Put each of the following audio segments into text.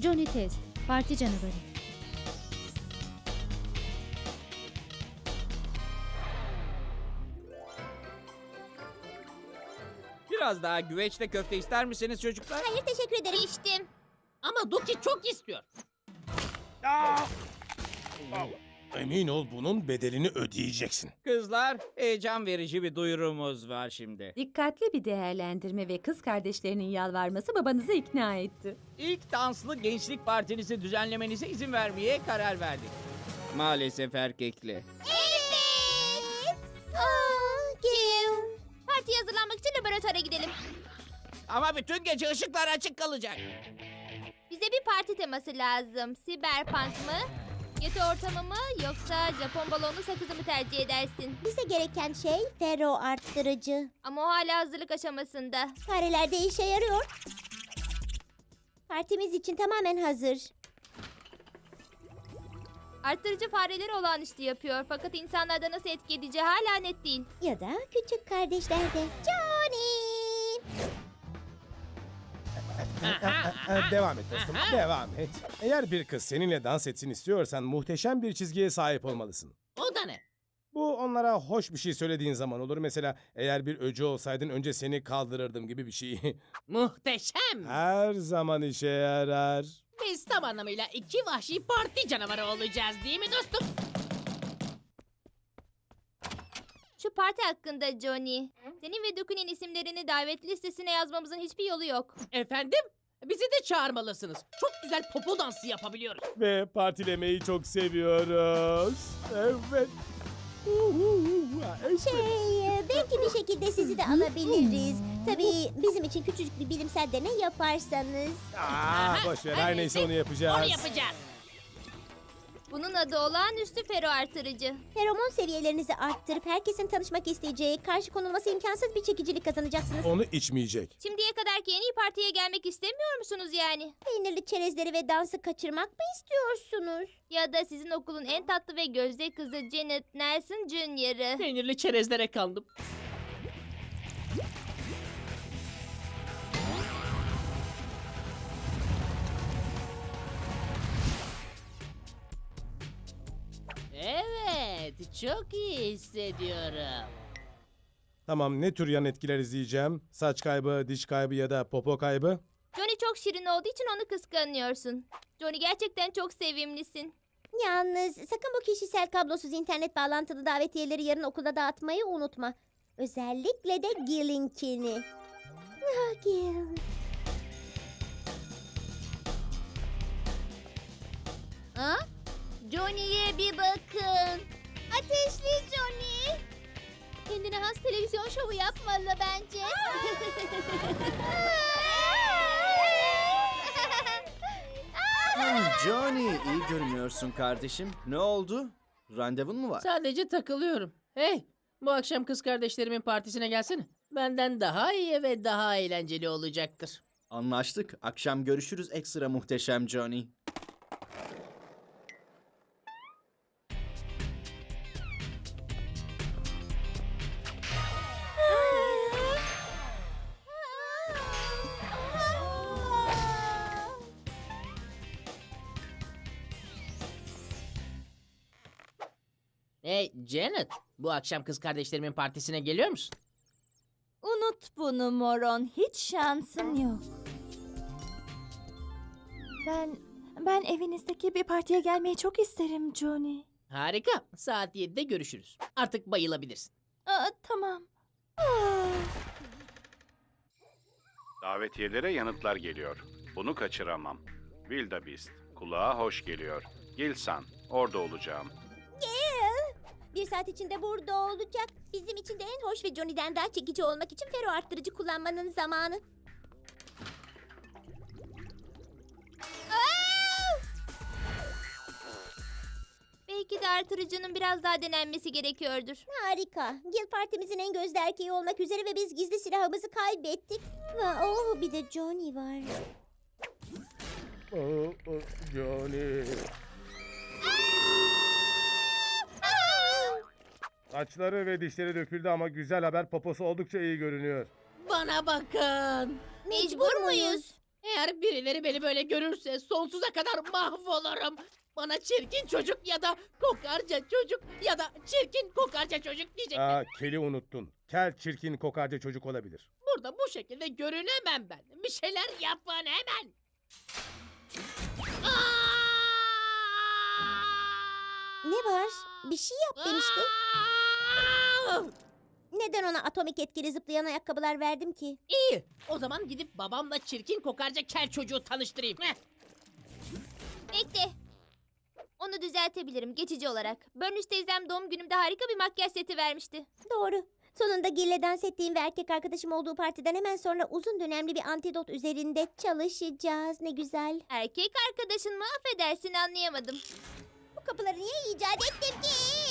Johnny Test, Parti Canavarı. Biraz daha güveçte köfte ister misiniz çocuklar? Hayır teşekkür ederim. İçtim. Ama Doki çok istiyor. Emin ol bunun bedelini ödeyeceksin. Kızlar, heyecan verici bir duyurumuz var şimdi. Dikkatli bir değerlendirme ve kız kardeşlerinin yalvarması babanızı ikna etti. İlk danslı gençlik partinizi düzenlemenize izin vermeye karar verdik. Maalesef erkekli. Laboratuvara gidelim. Ama bütün gece ışıklar açık kalacak. Bize bir parti teması lazım. Siberpunk mı? Yeti ortamı mı yoksa Japon balonlu sakızı mı tercih edersin? Bize gereken şey ferro arttırıcı. Ama o hala hazırlık aşamasında. Farelerde işe yarıyor. Partimiz için tamamen hazır. Arttırıcı fareleri olağanüstü yapıyor fakat insanlarda nasıl etki edeceği hala net değil. Ya da küçük kardeşlerde. Johnny! Devam et dostum, devam et. Eğer bir kız seninle dans etsin istiyorsan muhteşem bir çizgiye sahip olmalısın. O da ne? Bu onlara hoş bir şey söylediğin zaman olur. Mesela eğer bir öcü olsaydın önce seni kaldırırdım gibi bir şey. Muhteşem. Her zaman işe yarar. Biz tam anlamıyla iki vahşi parti canavarı olacağız değil mi dostum? Şu parti hakkında Johnny. Senin ve Duku'nun isimlerini davet listesine yazmamızın hiçbir yolu yok. Efendim? Bizi de çağırmalısınız. Çok güzel popo dansı yapabiliyoruz. Ve partilemeyi çok seviyoruz. Evet. Şey, e, belki bir şekilde sizi de alabiliriz. Tabii bizim için küçücük bir bilimsel deney yaparsanız. Aa, boş ver. Her neyse onu yapacağız. Onu yapacağız. Bunun adı olağanüstü fero artırıcı. Feromon seviyelerinizi arttırıp herkesin tanışmak isteyeceği, karşı konulması imkansız bir çekicilik kazanacaksınız. Onu içmeyecek. Şimdiye kadarki en iyi partiye gelmek istemiyor musunuz yani? Peynirli çerezleri ve dansı kaçırmak mı istiyorsunuz? Ya da sizin okulun en tatlı ve gözde kızı Janet Nelson Jr.'ı. Peynirli çerezlere kandım. Evet, çok iyi hissediyorum. Tamam ne tür yan etkiler izleyeceğim? Saç kaybı, diş kaybı ya da popo kaybı? Johnny çok şirin olduğu için onu kıskanıyorsun. Johnny gerçekten çok sevimlisin. Yalnız sakın bu kişisel kablosuz internet bağlantılı davetiyeleri yarın okulda dağıtmayı unutma. Özellikle de Gil'inkini. Ah Gil. Ha? Johnny'ye bir bakın. Ateşli Johnny. Kendine has televizyon şovu yapmalı bence. Johnny iyi görünüyorsun kardeşim. Ne oldu? Randevun mu var? Sadece takılıyorum. Hey, bu akşam kız kardeşlerimin partisine gelsene. Benden daha iyi ve daha eğlenceli olacaktır. Anlaştık. Akşam görüşürüz ekstra muhteşem Johnny. Janet, bu akşam kız kardeşlerimin partisine geliyor musun? Unut bunu Moron. Hiç şansın yok. Ben ben evinizdeki bir partiye gelmeyi çok isterim Johnny. Harika. Saat 7'de görüşürüz. Artık bayılabilirsin. Aa, tamam. Davetiyelere yanıtlar geliyor. Bunu kaçıramam. Wildebeest, kulağa hoş geliyor. Gilsan, orada olacağım. Bir saat içinde burada olacak. Bizim için de en hoş ve Johnny'den daha çekici olmak için fero arttırıcı kullanmanın zamanı. Belki de artırıcının biraz daha denenmesi gerekiyordur. Harika. Gil partimizin en gözde erkeği olmak üzere ve biz gizli silahımızı kaybettik. Ve oh bir de Johnny var. Saçları ve dişleri döküldü ama güzel haber poposu oldukça iyi görünüyor. Bana bakın. Mecbur muyuz? Eğer birileri beni böyle görürse sonsuza kadar mahvolurum. Bana çirkin çocuk ya da kokarca çocuk ya da çirkin kokarca çocuk diyecekler. Aa, keli unuttun. Kel, çirkin, kokarca çocuk olabilir. Burada bu şekilde görünemem ben. Bir şeyler yapın hemen. Aa! Ne var? Bir şey yap demişti. Aa! Neden ona atomik etkili zıplayan ayakkabılar verdim ki? İyi. O zaman gidip babamla çirkin kokarca kel çocuğu tanıştırayım. Heh. Bekle. Onu düzeltebilirim geçici olarak. Burnus teyzem doğum günümde harika bir makyaj seti vermişti. Doğru. Sonunda Gil'le dans ettiğim ve erkek arkadaşım olduğu partiden hemen sonra uzun dönemli bir antidot üzerinde çalışacağız. Ne güzel. Erkek arkadaşın mı affedersin anlayamadım. Bu kapıları niye icat ettim ki?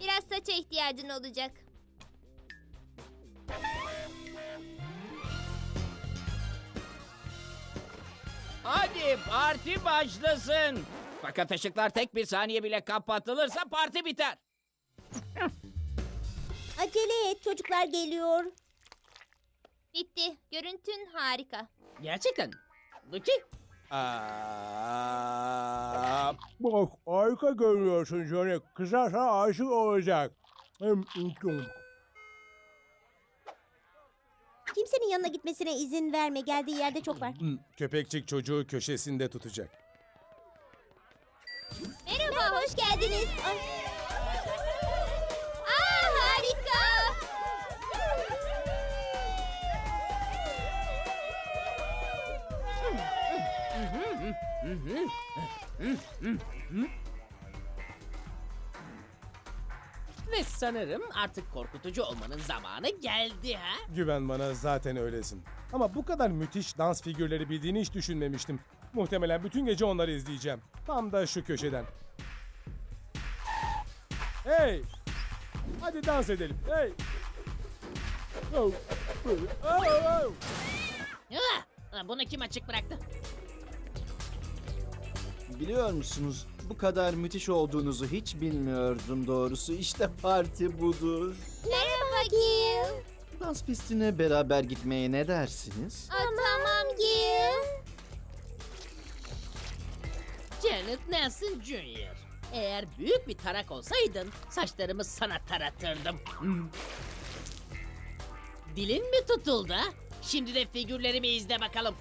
Biraz saça ihtiyacın olacak. Hadi parti başlasın. Fakat ışıklar tek bir saniye bile kapatılırsa parti biter. Acele et çocuklar geliyor. Bitti. Görüntün harika. Gerçekten. Lucky. Aa, bak harika görünüyorsun Johnny. Kızar sana aşık olacak. Kimsenin yanına gitmesine izin verme. Geldiği yerde çok var. Köpekçik çocuğu köşesinde tutacak. Merhaba, hoş geldiniz. Ay, Ve sanırım artık korkutucu olmanın zamanı geldi ha. Güven bana zaten öylesin. Ama bu kadar müthiş dans figürleri bildiğini hiç düşünmemiştim. Muhtemelen bütün gece onları izleyeceğim. Tam da şu köşeden. Hey! Hadi dans edelim. Hey! Oh, oh, oh. Ah, Bunu kim açık bıraktı? Biliyor musunuz? Bu kadar müthiş olduğunuzu hiç bilmiyordum doğrusu. İşte parti budur. Merhaba Gil. Dans pistine beraber gitmeye ne dersiniz? Aa, tamam Gil. Janet Nelson Jr. Eğer büyük bir tarak olsaydın saçlarımı sana taratırdım. Hmm. Dilin mi tutuldu? ha? Şimdi de figürlerimi izle bakalım.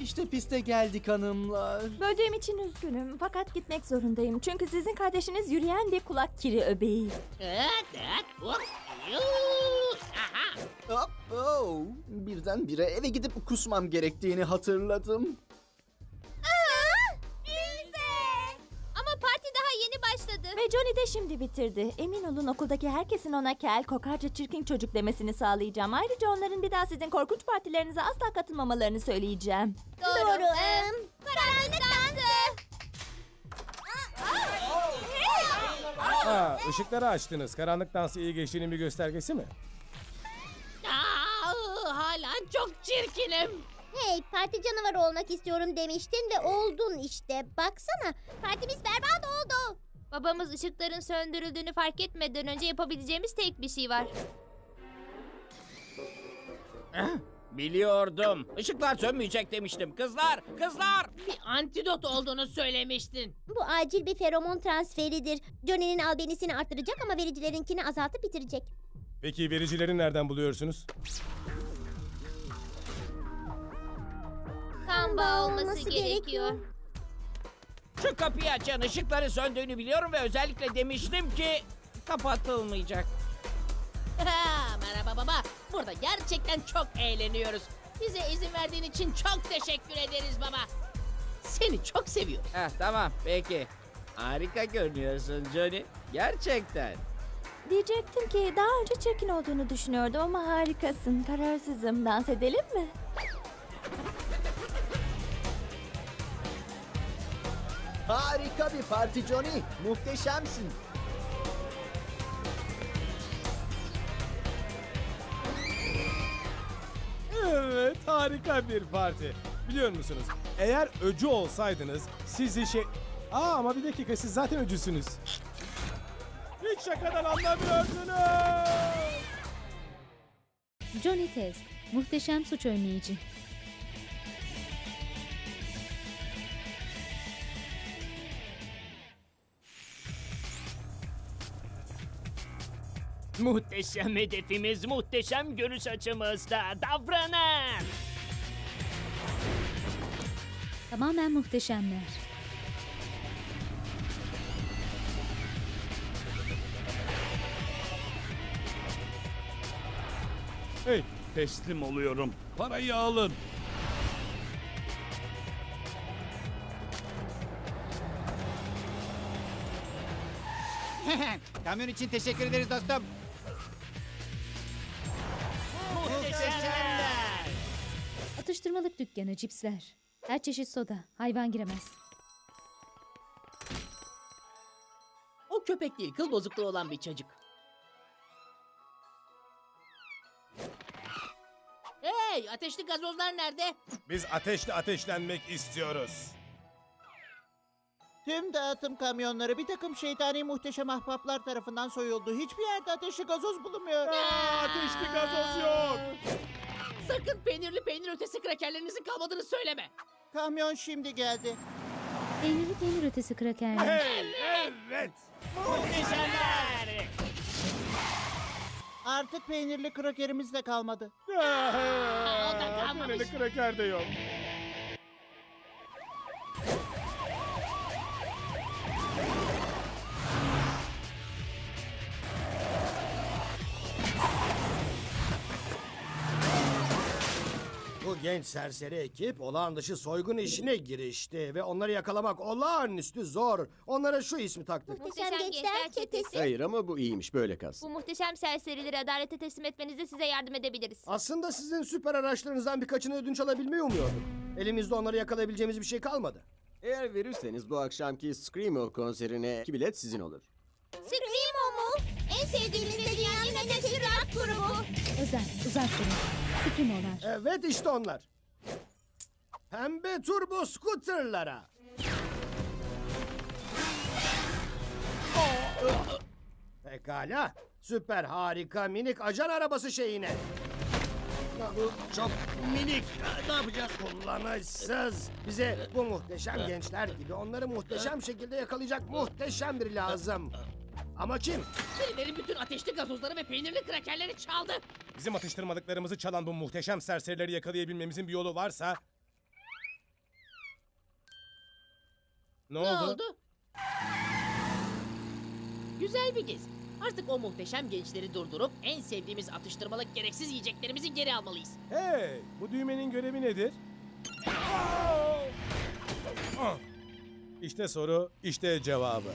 İşte piste geldik hanımlar. Böldüğüm için üzgünüm fakat gitmek zorundayım. Çünkü sizin kardeşiniz yürüyen bir kulak kiri öbeği. Oh. Hop, oh. Birdenbire eve gidip kusmam gerektiğini hatırladım. Johnny de şimdi bitirdi. Emin olun okuldaki herkesin ona kel, kokarca, çirkin çocuk demesini sağlayacağım. Ayrıca onların bir daha sizin korkunç partilerinize asla katılmamalarını söyleyeceğim. Doğru. em. Karanlık dansı. Ha, ışıkları açtınız. Karanlık dansı iyi geçtiğinin bir göstergesi mi? Aa, hala çok çirkinim. Hey parti canavarı olmak istiyorum demiştin ve oldun işte. Baksana partimiz berbat oldu. Babamız ışıkların söndürüldüğünü fark etmeden önce yapabileceğimiz tek bir şey var. Biliyordum. Işıklar sönmeyecek demiştim. Kızlar, kızlar. Bir antidot olduğunu söylemiştin. Bu acil bir feromon transferidir. Johnny'nin albenisini arttıracak ama vericilerinkini azaltıp bitirecek. Peki vericileri nereden buluyorsunuz? Kan bağı olması gerekiyor. Şu kapıyı açan ışıkların söndüğünü biliyorum ve özellikle demiştim ki kapatılmayacak. Merhaba baba. Burada gerçekten çok eğleniyoruz. Bize izin verdiğin için çok teşekkür ederiz baba. Seni çok seviyorum. Heh, tamam peki. Harika görünüyorsun Johnny. Gerçekten. Diyecektim ki daha önce çirkin olduğunu düşünüyordum ama harikasın. Kararsızım. Dans edelim mi? Harika bir parti Johnny. Muhteşemsin. Evet, harika bir parti. Biliyor musunuz? Eğer öcü olsaydınız sizi şey... Aa ama bir dakika siz zaten öcüsünüz. Hiç şakadan anlamıyordunuz. Johnny Test. Muhteşem suç önleyici. Muhteşem hedefimiz muhteşem görüş açımızda davranın. Tamamen muhteşemler. Hey, teslim oluyorum. Parayı alın. Kamyon için teşekkür ederiz dostum. Atıştırmalık dükkanı, cipsler. Her çeşit soda. Hayvan giremez. O köpek değil, kıl bozukluğu olan bir çocuk. Hey, ateşli gazozlar nerede? Biz ateşle ateşlenmek istiyoruz. Tüm dağıtım kamyonları bir takım şeytani muhteşem ahbaplar tarafından soyuldu. Hiçbir yerde ateşli gazoz bulunmuyor. ateşli gazoz yok. Sakın peynirli peynir ötesi krakerlerinizin kalmadığını söyleme. Kamyon şimdi geldi. Peynirli peynir ötesi krakerler. Evet. Muhteşemler. Artık peynirli krakerimiz de kalmadı. o da kalmamış. Böyle kraker de yok. Bu genç serseri ekip olağan dışı soygun işine girişti ve onları yakalamak olağanüstü zor. Onlara şu ismi taktık. Muhteşem Gençler Çetesi. Hayır ama bu iyiymiş böyle kalsın. Bu muhteşem serserileri adalete teslim etmenizde size yardım edebiliriz. Aslında sizin süper araçlarınızdan birkaçını ödünç alabilmeyi umuyordum. Elimizde onları yakalayabileceğimiz bir şey kalmadı. Eğer verirseniz bu akşamki Screamo konserine iki bilet sizin olur. Screamo mu? En sevdiğimiz de dünyanın en eski rock grubu. Özel, uzak durun. Skrimolar. Evet işte onlar. Pembe turbo scooterlara. Pekala. Süper harika minik ajan arabası şeyine. Çok minik. Ne yapacağız? Kullanışsız. Bize bu muhteşem gençler gibi onları muhteşem şekilde yakalayacak muhteşem biri lazım. Ama kim? Birileri bütün ateşli gazozları ve peynirli krakerleri çaldı. Bizim atıştırmalıklarımızı çalan bu muhteşem serserileri yakalayabilmemizin bir yolu varsa... Ne, Ne oldu? oldu? Güzel bir gezi. Artık o muhteşem gençleri durdurup en sevdiğimiz atıştırmalık gereksiz yiyeceklerimizi geri almalıyız. Hey, bu düğmenin görevi nedir? Ah! İşte soru, işte cevabı.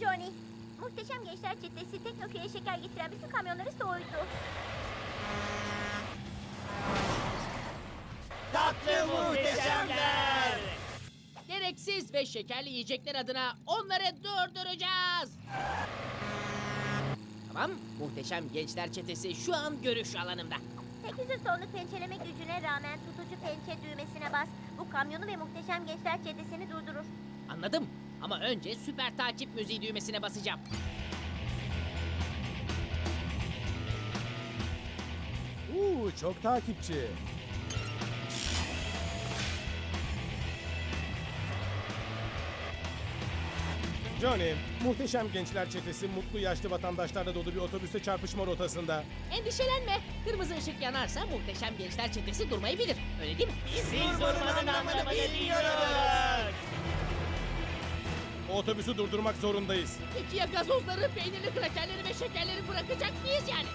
Johnny, Muhteşem Gençler Çetesi Teknoköy'e şeker getiren bütün kamyonları soydu. Tatlı muhteşemler. Gereksiz ve şekerli yiyecekler adına onları durduracağız. Tamam, muhteşem gençler çetesi şu an görüş alanımda. 800 tonluk pençeleme gücüne rağmen tutucu pençe düğmesine bas. Bu kamyonu ve Muhteşem Gençler Çetesi'ni durdurur. Anladım ama önce süper takip müziği düğmesine basacağım. Uuu çok takipçi. Johnny, muhteşem gençler çetesi mutlu yaşlı vatandaşlarla dolu bir otobüste çarpışma rotasında. Endişelenme. Kırmızı ışık yanarsa muhteşem gençler çetesi durmayı bilir. Öyle değil mi? Siz durmanın anlamını bilmiyoruz. Otobüsü durdurmak zorundayız. Peki ya gazozları, peynirli krakerleri ve şekerleri bırakacak mıyız yani?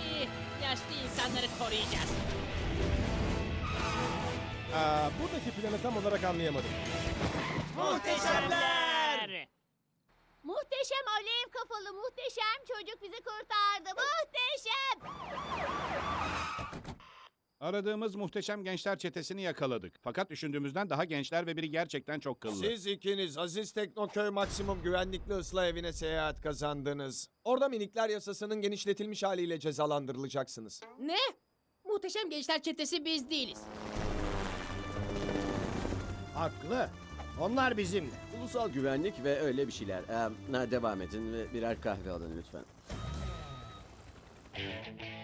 İyi, yaşlı insanları koruyacağız. Aa, buradaki planı tam olarak anlayamadım. Muhteşemler. Muhteşem alev kafalı muhteşem çocuk bizi kurtardı. Muhteşem. Aradığımız muhteşem gençler çetesini yakaladık. Fakat düşündüğümüzden daha gençler ve biri gerçekten çok kıllı. Siz ikiniz Aziz Teknoköy Maksimum Güvenlikli Islah Evi'ne seyahat kazandınız. Orada minikler yasasının genişletilmiş haliyle cezalandırılacaksınız. Ne? Muhteşem gençler çetesi biz değiliz. Haklı. Onlar bizimle. Ulusal güvenlik ve öyle bir şeyler. Ee, devam edin ve birer kahve alın lütfen.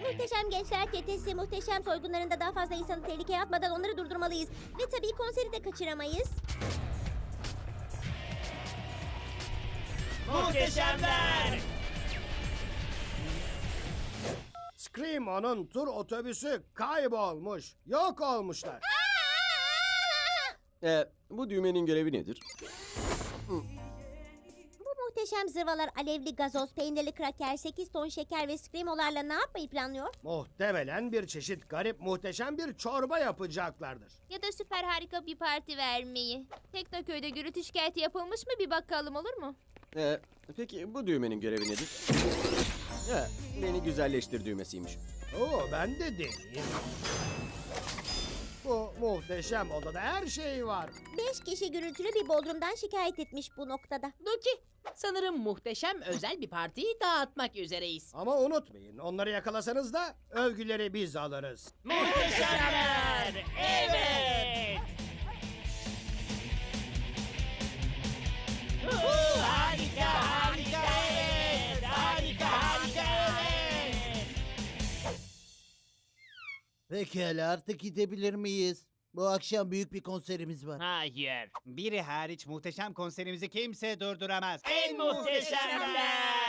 Muhteşem gençler çetesi muhteşem soygunlarında daha fazla insanı tehlikeye atmadan onları durdurmalıyız. Ve tabii konseri de kaçıramayız. Muhteşemler. Screamo'nun tur otobüsü kaybolmuş. Yok olmuşlar. Ee, bu düğmenin görevi nedir? Muhteşem zırvalar alevli gazoz, peynirli kraker, 8 ton şeker ve screamolarla ne yapmayı planlıyor? Muhtemelen bir çeşit garip muhteşem bir çorba yapacaklardır. Ya da süper harika bir parti vermeyi. Teknoköy'de gürültü şikayeti yapılmış mı bir bakalım olur mu? Ee, peki bu düğmenin görevi nedir? Ee, beni güzelleştir düğmesiymiş. Oo ben de deneyeyim. Bu muhteşem odada her şey var. 5 kişi gürültülü bir bodrumdan şikayet etmiş bu noktada. Duki, sanırım muhteşem özel bir partiyi dağıtmak üzereyiz. Ama unutmayın onları yakalasanız da övgüleri biz alırız. Muhteşemler. Evet. Harika, Pekala artık gidebilir miyiz? Bu akşam büyük bir konserimiz var. Hayır. Biri hariç muhteşem konserimizi kimse durduramaz. En muhteşemler.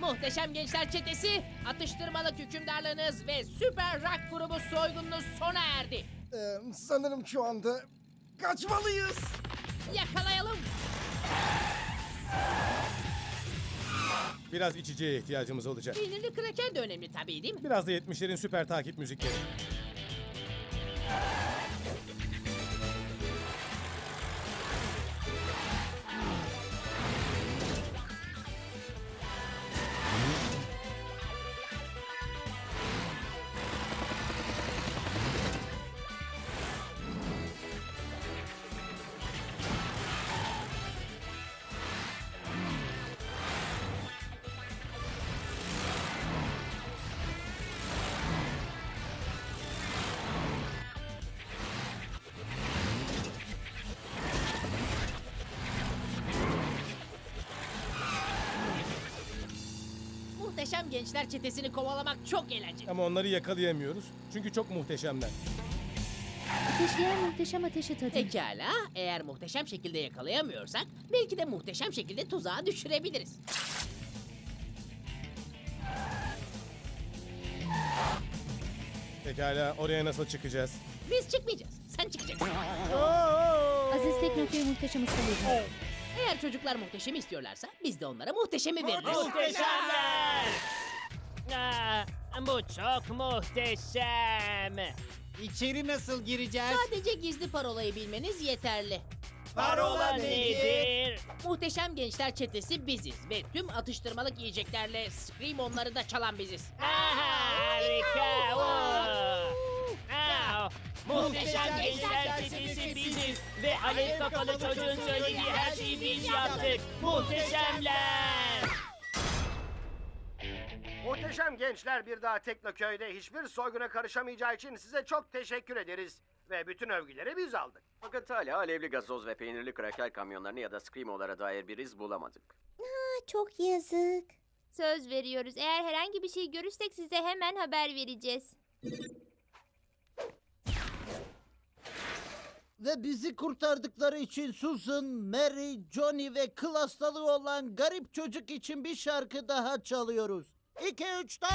Muhteşem gençler çetesi, atıştırmalık hükümdarlığınız ve süper rock grubu soygununuz sona erdi. sanırım şu anda kaçmalıyız. Yakalayalım. Biraz içeceğe ihtiyacımız olacak. Peynirli kraker de önemli tabii değil mi? Biraz da 70'lerin süper takip müzikleri. Muhteşem gençler çetesini kovalamak çok eğlenceli. Ama onları yakalayamıyoruz. Çünkü çok muhteşemler. Ateşleyen muhteşem ateşi tadın. Pekala, eğer muhteşem şekilde yakalayamıyorsak belki de muhteşem şekilde tuzağa düşürebiliriz. Pekala oraya nasıl çıkacağız? Biz çıkmayacağız, sen çıkacaksın. Aziz Teknoköy muhteşem ıslah Eğer çocuklar muhteşemi istiyorlarsa biz de onlara muhteşemi veririz. Muhteşemler. Aa, bu çok muhteşem. İçeri nasıl gireceğiz? Sadece gizli parolayı bilmeniz yeterli. Parola nedir? Muhteşem gençler çetesi biziz ve tüm atıştırmalık yiyeceklerle Scream onları da çalan biziz. Harika. oo. Muhteşem gençler çetesi biziz ve alev kafalı çocuğun söylediği her şeyi biz yaptık. Muhteşemler. Muhteşem gençler bir daha Teknoköy'de hiçbir soyguna karışamayacağı için size çok teşekkür ederiz. Ve bütün övgüleri biz aldık. Fakat hala alevli gazoz ve peynirli kraker kamyonlarını ya da screamolara dair bir iz bulamadık. Aa, çok yazık. Söz veriyoruz. Eğer herhangi bir şey görürsek size hemen haber vereceğiz. Ve bizi kurtardıkları için Susan, Mary, Johnny ve kıl hastalığı olan garip çocuk için bir şarkı daha çalıyoruz. 2 3 4